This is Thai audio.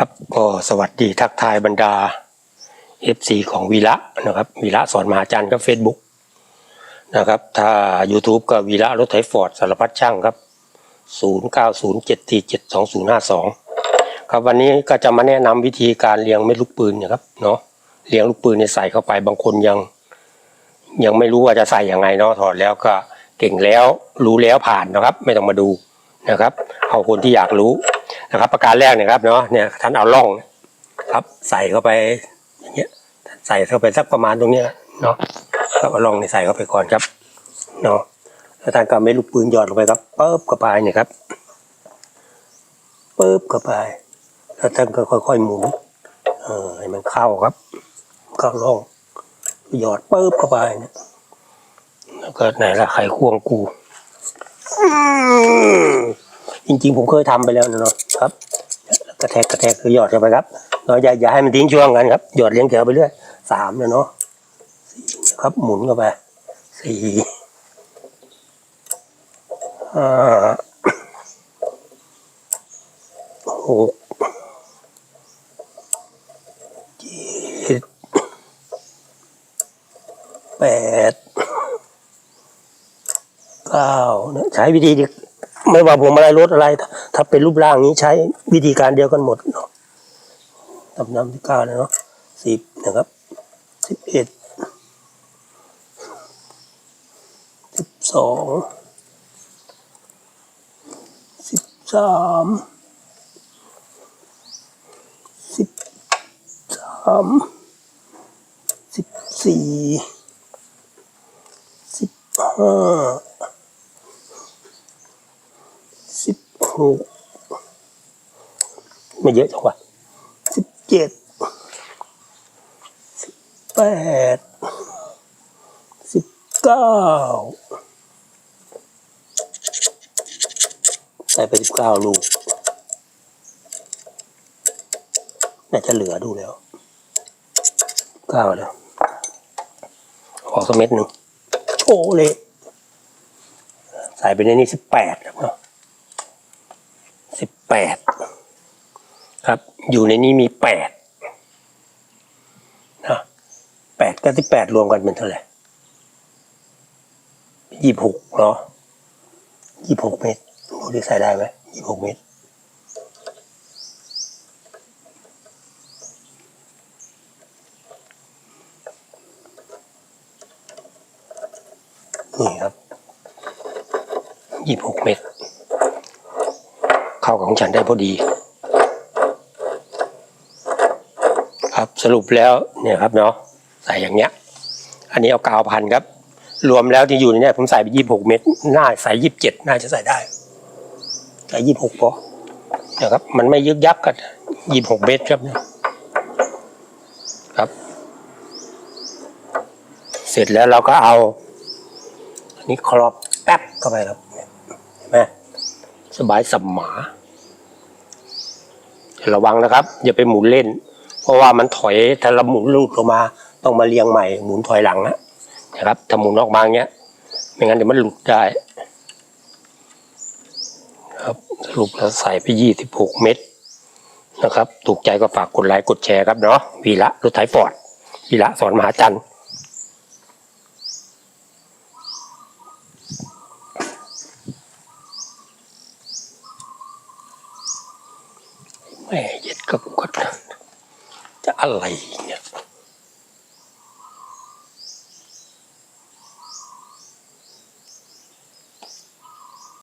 ครับก็สวัสดีทักทายบรรดา FC ของวีระนะครับวีระสอนมหาจันทร์ครับ Facebook นะครับ ถ้า YouTube ก็วีระรถไถฟอร์ดสารพัดช่างครับ 0907472052 ครับวันนี้ก็จะมาแนะนำวิธีการเลี้ยงเม็ดลูกปืนนะครับเนาะเลี้ยงลูกปืนเนี่ยใส่เข้าไปบางคนยัง ยังไม่รู้ว่าจะใส่ยังไงเนาะถอดแล้วก็เก่งแล้วรู้แล้วผ่านนะครับ ไม่ต้องมาดูนะครับเอาคนที่อยากรู้ นะครับ ประการแรกเนี่ยครับเนาะเนี่ยท่านเอาล่องครับ ใส่เข้าไปอย่างเงี้ยใส่เข้าไปสักประมาณตรงเนี้ยเนาะครับเอาล่องนี่ใส่เข้าไปก่อนครับเนาะแล้วท่านก็เอาไม่ลูกปืนหยอดลงไปครับปึ๊บเข้าไปเนี่ยครับปึ๊บเข้าไปแล้วท่านก็ค่อยๆหมุนเออให้มันเข้าครับ เข้าล่องหยอดปึ๊บเข้าไปเนี่ยแล้วก็ไหนละไขควงกูจริงๆ ผมเคยทำไปแล้วเนาะ ครับ กระแทกกระแทกคือหยอดเข้าไปครับเราอย่าอย่าให้มันทิ้งช่วงกันครับหยอดเลี้ยงแถวไปเรื่อยสามนะเนาะสี่ครับหมุนเข้าไปสี่ห้าหกเจ็ดแปดเก้าใช้วิธีเดี ไม่ว่าผมอะไรรถอะไร ถ้าเป็นรูปร่างนี้ใช้วิธีการเดียวกันหมดเนาะตำนำที่เก้าเลยเนาะสิบนะครับสิบเอ็ดสิบสองสิบสามสิบสามสิบสี่สิบห้าสิบหก ไม่เยอะจังวะสิบเจ็ดสิบแปดสิบเก้าใส่ไปสิบเก้าลูกน่าจะเหลือดูแล้วเก้าแล้วขอสักเม็ดหนึ่งโอ้เลยใส่ไปในนี้สิบแปดครับเนาะ แปดครับ อยู่ในนี้มีแปดนะแปดกับสิบแปดรวมกันเป็นเท่าไหร่ยี่สิบหกเนาะยี่สิบหกเม็ดดูดิใส่ได้ไหมยี่สิบหกเม็ดนี่ครับยี่สิบหกเม็ด เข้ากับของฉันได้พอดี ครับสรุปแล้วเนี่ยครับเนาะใส่อย่างเงี้ย อันนี้เอากาวพันครับ รวมแล้วที่อยู่ในนี้ผมใส่ไปยี่สิบหกเม็ดน่าใส่ยี่สิบเจ็ดน่าจะใส่ได้ใส่ยี่สิบหกพอนะครับ มันไม่ยึกยักกันยี่สิบหกเม็ดครับเนี่ยครับ เสร็จแล้วเราก็เอาอันนี้ครอบแป๊บเข้าไปครับเห็นไหมสบายสัมหมา ระวังนะครับ อย่าไปหมุนเล่น เพราะว่ามันถอยถ้าเราหมุนลูดลงมา ต้องมาเรียงใหม่หมุนถอยหลังนะนะครับถ้าหมุนออกมางเงี้ยไม่งั้นเดี๋ยวมันหลุดได้ ครับสรุปเราใส่ไปยี่สิบหกเม็ดนะครับ ถูกใจก็ฝากกดไลค์กดแชร์ครับเนาะวีระรถไถฟอร์ดวีระสอนมหาจันทร์ แม่เย็ดกับกัดจะอะไร